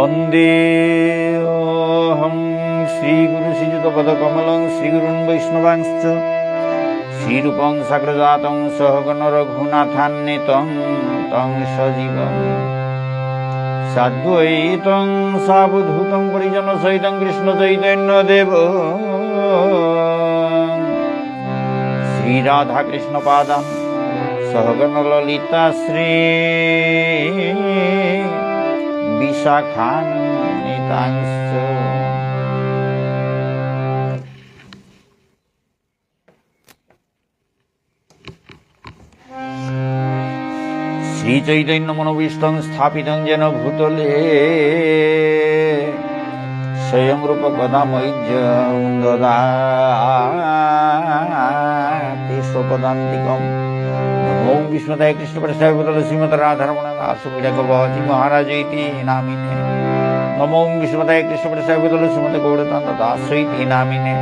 বন্দে অহং শ্রীগুরু শ্রীযুতপদকমলং শ্রীগুরুन् বৈষ্ণবাংশ্চ শ্রীরূপং সাগ্রজাতং সহগণ রঘুনাথান্বিতং তং সজীবম সাদ্বৈতং সাবধূতং পরিজন সহিতং বিশাখান্বিতাংশ শ্রীচৈতন্য মনোবিষ্টং স্থাপিতং যেন ভূতলে স্বয়ং রূপ গদামৈর্যং দদাতি স্বপদান্তিকম ওম বিষ্ণুদায় কৃষ্ণ প্রসাদ ভূতলে শ্রীমত রাধারমণ দাস বিড়াকবহতি মহারাজ ইতি নামিনে। নমো ওম বিষ্ণুদায় কৃষ্ণ প্রসাদ ভূতলে শ্রীমত গৌরতন্ত দাস ইতি নামিনে।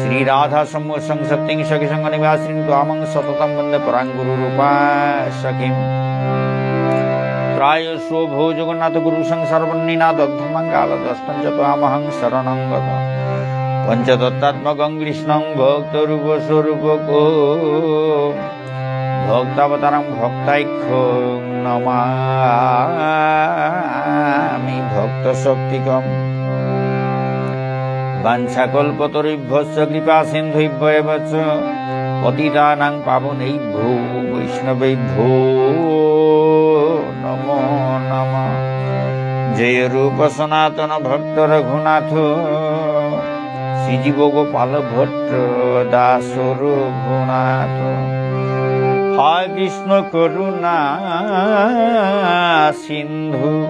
শ্রীরাধা সম্মুখং সত্যং সখি সঙ্গ নিবাসিন ত্বামং সততম বন্দে পরাঙ্গুরু রূপা সখিম। প্রায়শো ভো জগন্নাথ গুরু সংসর্বন্নিনাদগ্ধমঙ্গাল ভক্তাবতারং ভক্তাইখ্যং নমামি ভক্ত শক্তিকম বাঞ্ছাকল্পতরুভ্যশ্চ কৃপা সিন্ধুভ্য এব চ পতিতানাং পাবনৈভ্যো বৈষ্ণবৈভ্যো নমো নম। জয় রূপ সনাতন ভক্ত রঘুনাথ শ্রীজীব গোপাল ভট্ট দাস রঘুনাথ কৃষ্ণ করুণা, সিন্ধু,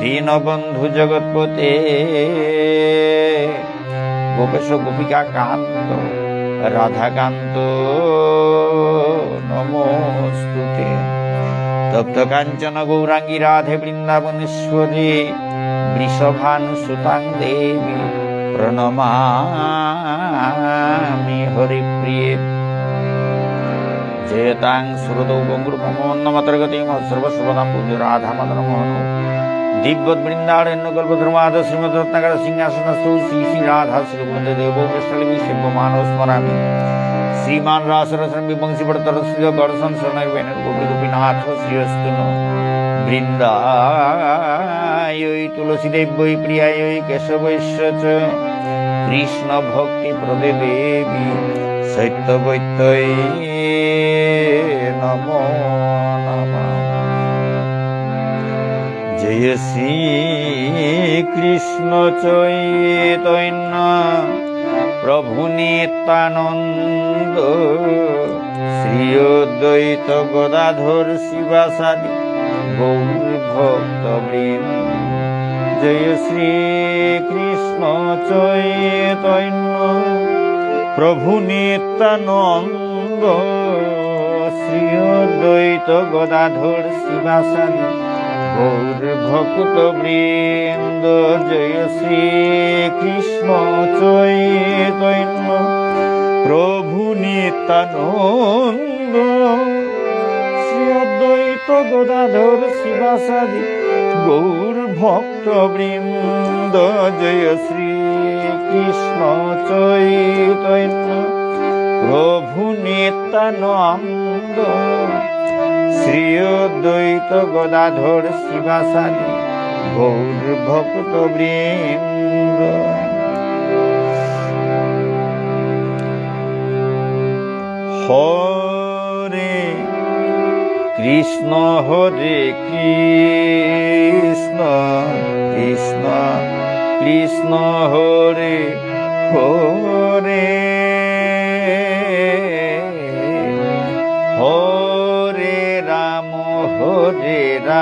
দীনবন্ধু জগৎপতে। গোপেশ গোপিকা কান্ত রাধাকান্ত নমস্তুতে। তপ্ত কাঞ্চন গৌরাঙ্গী রাধে বৃন্দাবনেশ্বরী, বৃষভানু সুতাং দেবী, প্রণমামি হরিপ্রিয়ে। সিংহাসনস্থ শ্রী শ্রী রাধা শ্রী বৃন্দ দেব কৃষ্ণলিপি শিবমান স্মরামি শ্রীমান রাসরসন শ্রী গড়সন শরণের বেনের গোপী গোপীনাথ শ্রীয়স্তু বৃন্দায় তুলসী দেব্যই প্রিয়ায় কেশবৈশ্য চ কৃষ্ণ ভক্তি প্রদে দেবী সত্যবৈত্যই নম জয় শ্রী কৃষ্ণ চৈতন্য প্রভু নিত্যানন্দ শ্রী অদ্বৈত গদাধর শিবাসাদি গৌর ভক্ত জয় শ্রী কৃষ্ণ চৈতন্য প্রভু নিত্যানন্দ শ্রী অদ্বৈত গদাধর শিবাসাদি গৌর ভক্ত বৃন্দ, জয় শ্রী কৃষ্ণ চৈতন্য। প্রভু নিত্যানন্দ। শ্রী অদ্বৈত গদাধর শিবাসাদি গৌর ভক্ত বৃন্দ, জয় শ্রী কৃষ্ণ চৈতন্য। প্রভু নিত্যানন্দ শ্রী অদ্বৈত গদাধর শিবাসাদি গৌর ভক্ত বৃন্দ। হরে কৃষ্ণ হরে কৃষ্ণ কৃষ্ণ কৃষ্ণ, হরে হরে।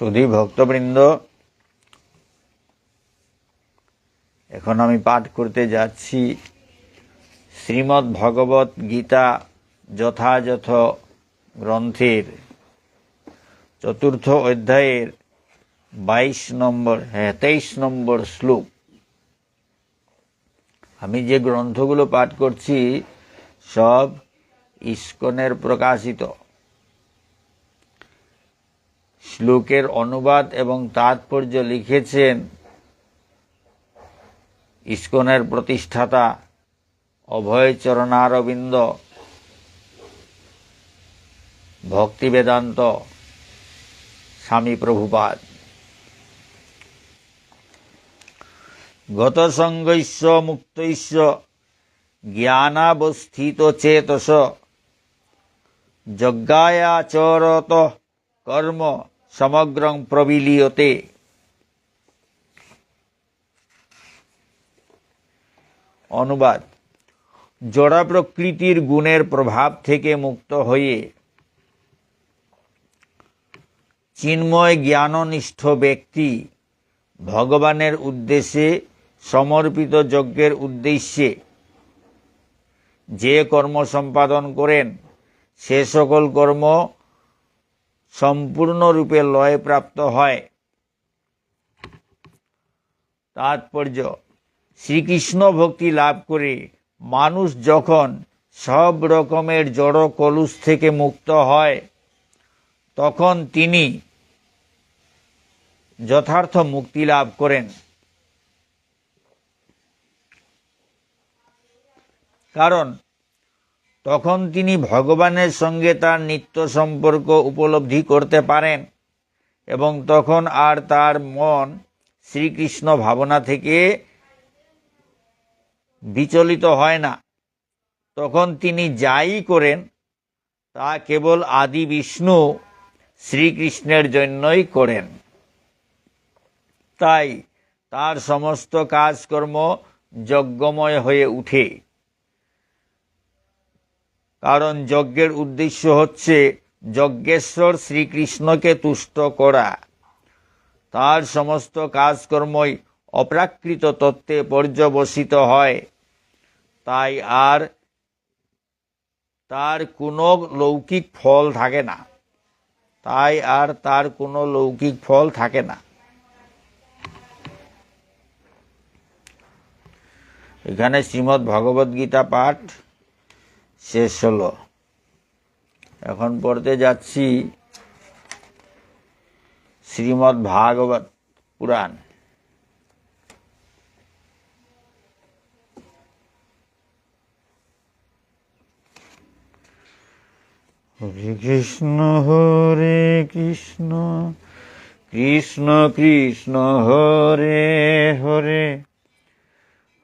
সুধী ভক্তবৃন্দ, এখন আমি পাঠ করতে যাচ্ছি শ্রীমদ্ ভগবত গীতা যথাযথ গ্রন্থের চতুর্থ অধ্যায়ের বাইশ নম্বর হ্যাঁ তেইশ নম্বর শ্লোক। আমি যে গ্রন্থগুলো পাঠ করছি সব ইস্কনের প্রকাশিত। শ্লোকের অনুবাদ এবং তাৎপর্য লিখেছেন ইস্কনের প্রতিষ্ঠাতা অভয় চরণারবিন্দ ভক্তি বেদান্ত স্বামী প্রভুপাদ গত সঙ্গৈশ্য মুক্তৈশ্য জ্ঞানাবস্থিত চেতস যজ্ঞায়াচরত কর্ম সমগ্রং প্রবিলীয়তে। অনুবাদ, জড়া প্রকৃতির গুণের প্রভাব থেকে মুক্ত হয়ে চিন্ময় জ্ঞাননিষ্ঠ ব্যক্তি ভগবানের উদ্দেশ্যে সমর্পিত যজ্ঞের উদ্দেশ্যে যে কর্ম সম্পাদন করেন, সে সকল কর্ম সম্পূর্ণরূপে লয় প্রাপ্ত হয়। তাৎপর্য, শ্রীকৃষ্ণ ভক্তি লাভ করে মানুষ যখন সব রকমের জড় কলুষ থেকে মুক্ত হয়, তখন তিনি যথার্থ মুক্তি লাভ করেন। কারণ তখন তিনি ভগবানের সঙ্গে তার নিত্য সম্পর্ক উপলব্ধি করতে পারেন এবং তখন আর তার মন শ্রীকৃষ্ণ ভাবনা থেকে বিচলিত হয় না। তখন তিনি যাই করেন, তা কেবল আদি বিষ্ণু শ্রীকৃষ্ণের জন্যই করেন। তাই তার সমস্ত কাজকর্ম যজ্ঞময় হয়ে উঠে। কারণ যজ্ঞের উদ্দেশ্য হচ্ছে যজ্ঞেশ্বর শ্রীকৃষ্ণকে তুষ্ট করা। তার সমস্ত কাজকর্মই অপ্রাকৃত তত্ত্বে পর্যবসিত হয়। তাই আর তার কোনো লৌকিক ফল থাকে না। তাই আর তার কোনো লৌকিক ফল থাকে না। এখানে শ্রীমদ্ ভগবদ গীতা পাঠ। শেষ হলো। এখন পড়তে যাচ্ছি শ্রীমৎ ভাগবত পুরাণ। হরে কৃষ্ণ হরে কৃষ্ণ কৃষ্ণ কৃষ্ণ হরে হরে।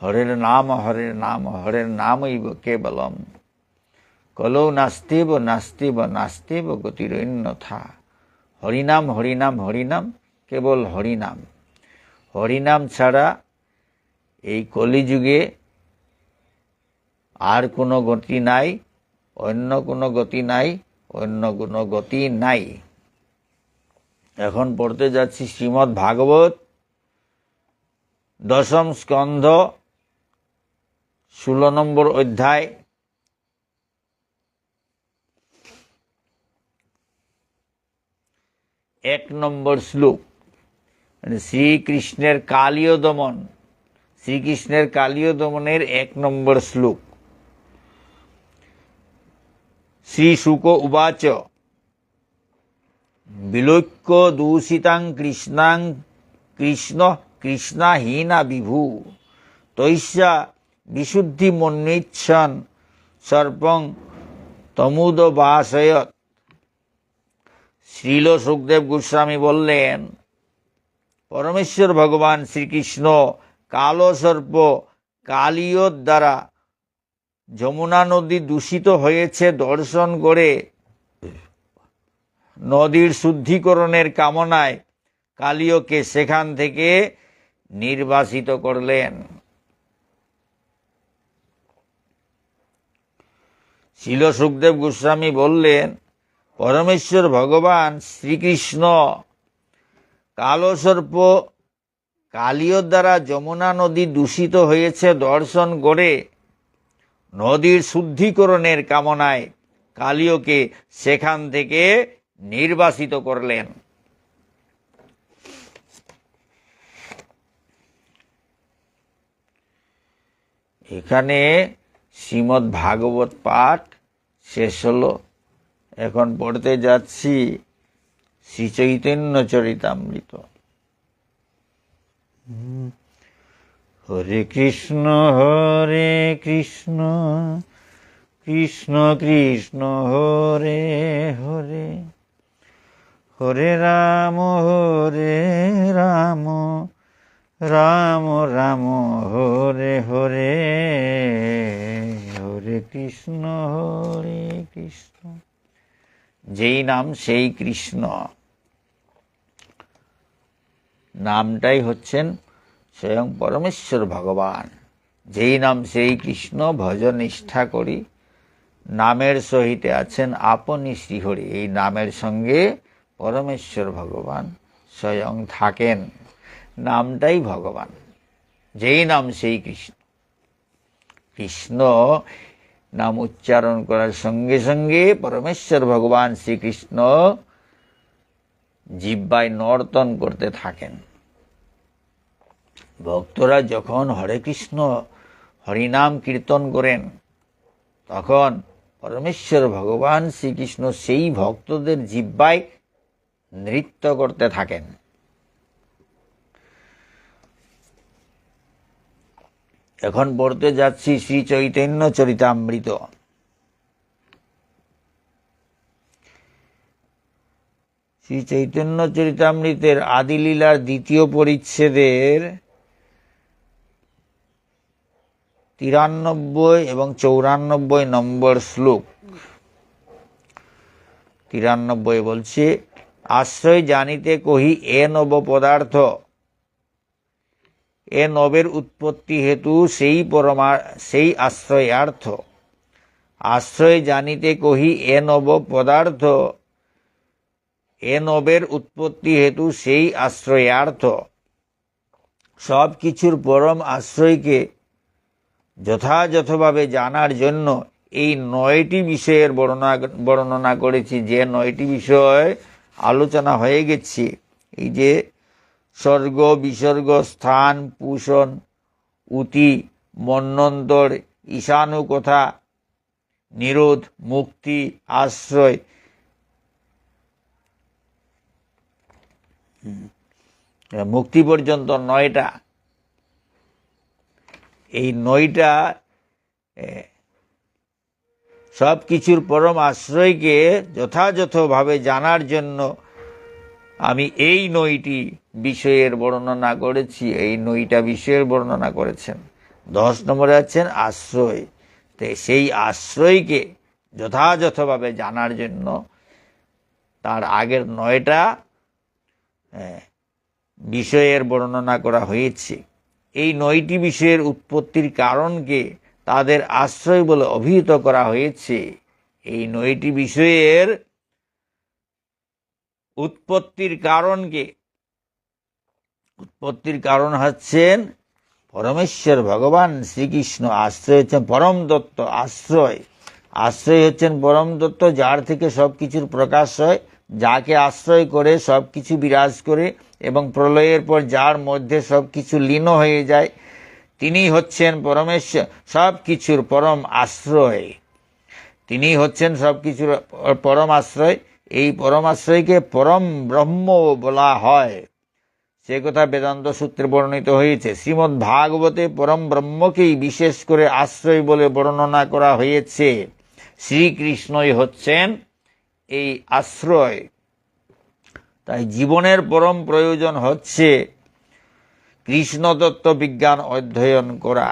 হরের নাম হরের নাম হরের নামইব কেবলম কলৌ নাস্তিব নাস্তিব নাস্তিব গতিরন্যথা হরিনাম হরিনাম হরিনাম কেবল হরিনাম হরিনাম ছাড়া এই কলিযুগে আর কোনো গতি নাই অন্য কোনো গতি নাই অন্য কোনো গতি নাই এখন পড়তে যাচ্ছি শ্রীমদ্ ভাগবত দশম স্কন্ধ ষোলো নম্বর অধ্যায়। এক নম্বর শ্লোক। মানে শ্রীকৃষ্ণের কালীয় দমন শ্রীকৃষ্ণের কালীয় দমনের এক নম্বর শ্লোক। শ্রী শুক উবাচ বিলোক্য দূষিতাং কৃষ্ণাং কৃষ্ণ কৃষ্ণাহীনা বিভু তৈষা বিশুদ্ধি মন্নিচ্ছন সর্পং তমুদ বাসয়ত। শ্রীল সুখদেব গোস্বামী বললেন, পরমেশ্বর ভগবান শ্রীকৃষ্ণ কালো সর্প কালীয়র দ্বারা যমুনা নদী দূষিত হয়েছে দর্শন করে নদীর শুদ্ধিকরণের কামনায় কালীয়কে সেখান থেকে নির্বাসিত করলেন। শিল সুখদেব গোস্বামী বললেন, পরমেশ্বর ভগবান শ্রীকৃষ্ণ কালো সর্প কালীয় দ্বারা যমুনা নদী দূষিত হয়েছে দর্শন করে নদীর শুদ্ধিকরণের কামনায় কালীয়কে সেখান থেকে নির্বাসিত করলেন। এখানে শ্রীমদ্ ভাগবত পাঠ শেষ হলো। এখন পড়তে যাচ্ছি শ্রী চৈতন্য চরিতামৃত হরে কৃষ্ণ হরে কৃষ্ণ কৃষ্ণ কৃষ্ণ, হরে হরে। হরে রাম হরে রাম রাম রাম, হরে হরে হরে কৃষ্ণ হরে কৃষ্ণ। যেই নাম, সেই কৃষ্ণ। নামটাই হচ্ছেন স্বয়ং পরমেশ্বর ভগবান। যেই নাম, সেই কৃষ্ণ, ভজ নিষ্ঠা করি। নামের সহিতে আছেন আপনি শ্রীহরি। এই নামের সঙ্গে পরমেশ্বর ভগবান স্বয়ং থাকেন। নামটাই ভগবান। যেই নাম সেই কৃষ্ণ। কৃষ্ণ নাম উচ্চারণ করার সঙ্গে সঙ্গে পরমেশ্বর ভগবান শ্রীকৃষ্ণ জিব্বায় নর্তন করতে থাকেন। ভক্তরা যখন হরে কৃষ্ণ হরিনাম কীর্তন করেন, তখন পরমেশ্বর ভগবান শ্রীকৃষ্ণ সেই ভক্তদের জিব্বায় নৃত্য করতে থাকেন। এখন পড়তে যাচ্ছি শ্রী চৈতন্য চরিতামৃত। শ্রী চৈতন্য চরিতামৃতের আদিলীলার দ্বিতীয় পরিচ্ছেদের তিরানব্বই এবং চৌরানব্বই নম্বর শ্লোক। তিরানব্বই বলছে, আশ্রয় জানিতে কহি এ নব পদার্থ। এ নবের উৎপত্তি হেতু সেই পরমা, সেই আশ্রয়ার্থ। আশ্রয় জানিতে কহি এ নব পদার্থ, এ নবের উৎপত্তি হেতু সেই আশ্রয়ার্থ। সব কিছুর পরম আশ্রয়কে যথাযথভাবে জানার জন্য এই নয়টি বিষয়ের বর্ণনা বর্ণনা করেছি। যে নয়টি বিষয় আলোচনা হয়ে গেছে, এই যে স্বর্গ, বিসর্গ, স্থান, পুষণ, উতি, মন্নন্তর ঈশানু কথা নিরোধ, মুক্তি, আশ্রয়। মুক্তি পর্যন্ত নয়টা। এই নয়টা সব কিছুর পরম আশ্রয়কে যথাযথভাবে জানার জন্য আমি এই নইটি বিষয়ের বর্ণনা করেছি, এই নইটা বিষয়ের বর্ণনা করেছেন। দশ নম্বরে আছেন আশ্রয়। তো সেই আশ্রয়কে যথাযথভাবে জানার জন্য তার আগের নয়টা বিষয়ের বর্ণনা করা হয়েছে। এই নয়টি বিষয়ের উৎপত্তির কারণকে তাদের আশ্রয় বলে অভিহিত করা হয়েছে। এই নয়টি বিষয়ের উৎপত্তির কারণকে। উৎপত্তির কারণ হচ্ছেন পরমেশ্বর ভগবান শ্রীকৃষ্ণ আশ্রয় হচ্ছেন পরম দত্ত, আশ্রয়। আশ্রয় হচ্ছেন পরম দত্ত, যার থেকে সব কিছুর প্রকাশ হয়, যাকে আশ্রয় করে সব কিছু বিরাজ করে এবং প্রলয়ের পর যার মধ্যে সব কিছু লীন হয়ে যায়, তিনি হচ্ছেন পরমেশ্বর সব কিছুর পরম আশ্রয়। তিনি হচ্ছেন সব কিছুর পরম আশ্রয়। এই পরমাশ্রয়কে পরম ব্রহ্ম বলা হয়। সে কথা বেদান্ত সূত্রে বর্ণিত হয়েছে। শ্রীমৎ ভাগবতে পরম ব্রহ্মকেই বিশেষ করে আশ্রয় বলে বর্ণনা করা হয়েছে। শ্রীকৃষ্ণই হচ্ছেন এই আশ্রয়। তাই জীবনের পরম প্রয়োজন হচ্ছে কৃষ্ণতত্ত্ব বিজ্ঞান অধ্যয়ন করা।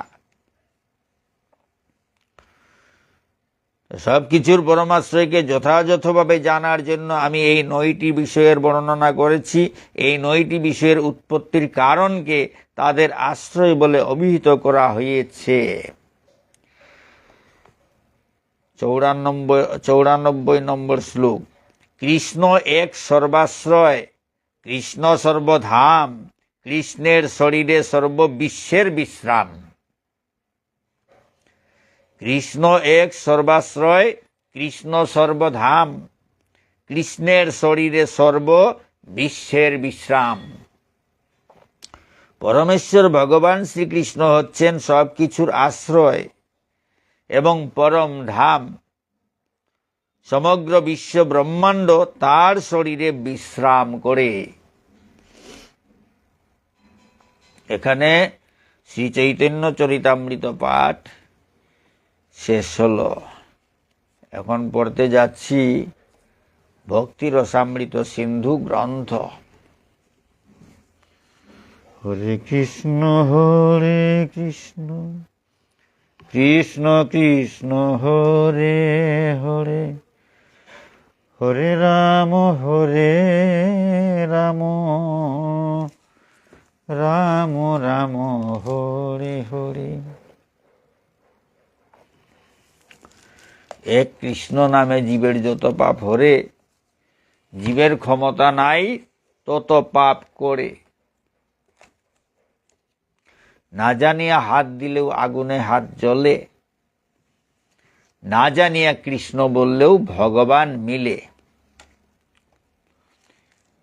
সব কিছুর পরমাশ্রয়কে যথাযথভাবে জানার জন্য আমি এই নয়টি বিষয়ের বর্ণনা করেছি। এই নয়টি বিষয়ের উৎপত্তির কারণকে তাদের আশ্রয় বলে অভিহিত করা হয়েছে। চৌরানব্বই চৌরানব্বই নম্বর শ্লোক। কৃষ্ণ এক সর্বাশ্রয়, কৃষ্ণ সর্বধাম, কৃষ্ণের শরীরে সর্ববিশ্বের বিশ্রাম। কৃষ্ণ এক সর্বাশ্রয়, কৃষ্ণ সর্বধাম। কৃষ্ণের শরীরে সর্ব, বিশ্বের বিশ্রাম। পরমেশ্বর ভগবান শ্রীকৃষ্ণ হচ্ছেন সব কিছুর আশ্রয় এবং পরম ধাম। সমগ্র বিশ্ব ব্রহ্মাণ্ড তার শরীরে বিশ্রাম করে। এখানে শ্রী চৈতন্য চরিতামৃত পাঠ শেষ হল। এখন পড়তে যাচ্ছি ভক্তির রসামৃত সিন্ধু গ্রন্থ। হরে কৃষ্ণ হরে কৃষ্ণ। কৃষ্ণ কৃষ্ণ, হরে হরে। হরে রাম হরে রাম। রাম রাম, হরে হরে। এক কৃষ্ণ নামে জীবের যত পাপ হরে, জীবের ক্ষমতা নাই, তত পাপ করে। না জানিয়া হাত দিলেও আগুনে হাত জ্বলে, না জানিয়া কৃষ্ণ বললেও ভগবান মিলে।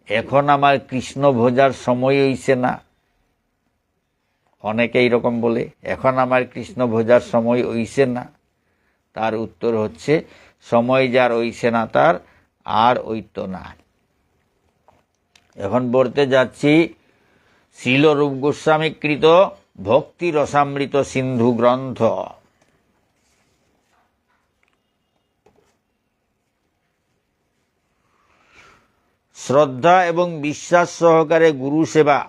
এখন আমার কৃষ্ণ ভোজার সময় হইছে না। অনেকে এইরকম বলে, এখন আমার কৃষ্ণ ভোজার সময় হইছে না। তার উত্তর হচ্ছে, সময় যার ওইছে না তার, আর ঐত্য না এখন বলতে যাচ্ছি শিলরূপ গোস্বামীকৃত ভক্তি রসামৃত সিন্ধু গ্রন্থ। শ্রদ্ধা এবং বিশ্বাস সহকারে গুরু সেবা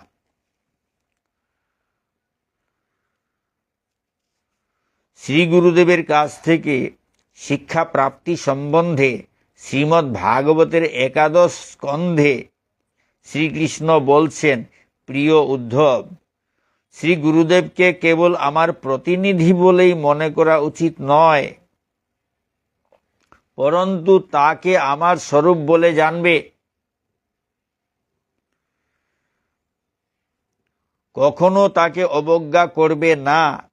শ্রী গুরুদেবের কাছ থেকে শিক্ষা প্রাপ্তি সম্বন্ধে শ্রীমদ্ ভাগবতের একাদশ স্কন্ধে শ্রীকৃষ্ণ বলছেন, প্রিয় উদ্ধব শ্রী গুরুদেবকে কেবল আমার প্রতিনিধি বলেই মনে করা উচিত নয়। পরন্তু তাকে আমার স্বরূপ বলে জানবে। কখনো তাকে অবজ্ঞা করবে না।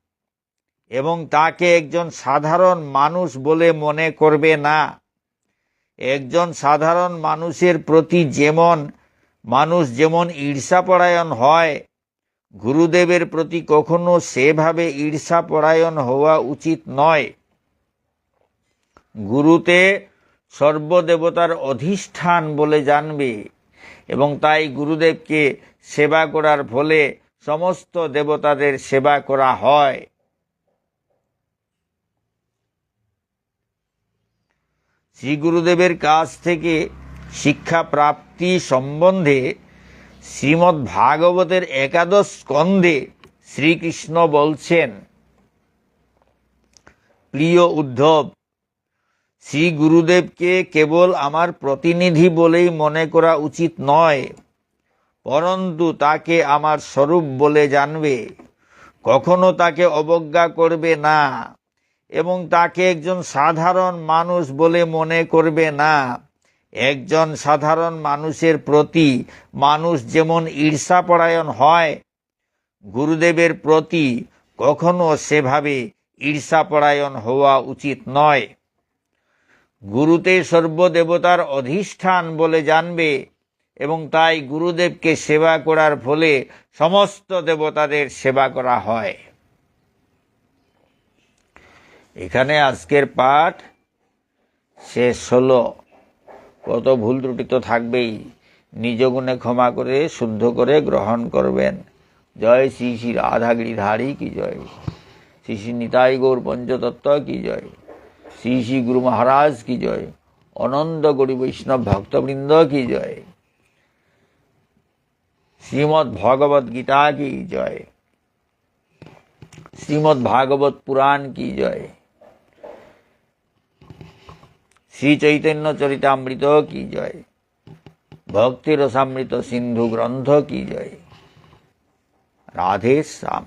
এবং তাকে একজন সাধারণ মানুষ বলে মনে করবে না। একজন সাধারণ মানুষের প্রতি যেমন, মানুষ যেমন ঈর্ষাপরায়ণ হয়, গুরুদেবের প্রতি কখনো সেভাবে ঈর্ষাপরায়ণ হওয়া উচিত নয়। গুরুতে সর্বদেবতার অধিষ্ঠান বলে জানবে এবং তাই গুরুদেবকে সেবা করার ফলে সমস্ত দেবতাদের সেবা করা হয়। শ্রী গুরুদেবের কাছ থেকে শিক্ষা প্রাপ্তি সম্বন্ধে শ্রীমদ্ ভাগবতের একাদশ স্কন্ধে শ্রীকৃষ্ণ বলছেন, প্রিয় উদ্ধব, শ্রী গুরুদেবকে কেবল আমার প্রতিনিধি বলেই মনে করা উচিত নয়, পরন্তু তাকে আমার স্বরূপ বলে জানবে, কখনো তাকে অবজ্ঞা করবে না। এবং তাকে একজন সাধারণ মানুষ বলে মনে করবে না। একজন সাধারণ মানুষের প্রতি মানুষ যেমন ঈর্ষাপরায়ণ হয়, গুরুদেবের প্রতি কখনো সেভাবে ঈর্ষাপরায়ণ হওয়া উচিত নয়। গুরুতে সর্বদেবতার অধিষ্ঠান বলে জানবে এবং তাই গুরুদেবকে সেবা করার ফলে সমস্ত দেবতাদের সেবা করা হয়। এখানে আজকের পাঠ শেষ হলো। কত ভুল ত্রুটি তো থাকবেই। নিজ গুণে ক্ষমা করে, শুদ্ধ করে গ্রহণ করবেন। জয় শ্রী শ্রী রাধা গিরিধারী কি জয়? শ্রী শ্রী নিতাই গৌর পঞ্চতত্ত্ব কি জয়? শ্রী শ্রী গুরু মহারাজ কি জয়? অনন্ত গৌরী বৈষ্ণব ভক্তবৃন্দ কি জয়? শ্রীমদ্ ভগবত গীতা কি জয়? শ্রীমদ্ ভাগবত পুরাণ কি জয়? শ্রী চৈতন্য চরিতামৃত কি জয়? ভক্তি রসামৃত সিন্ধু গ্রন্থ কি জয়? রাধে শ্যাম।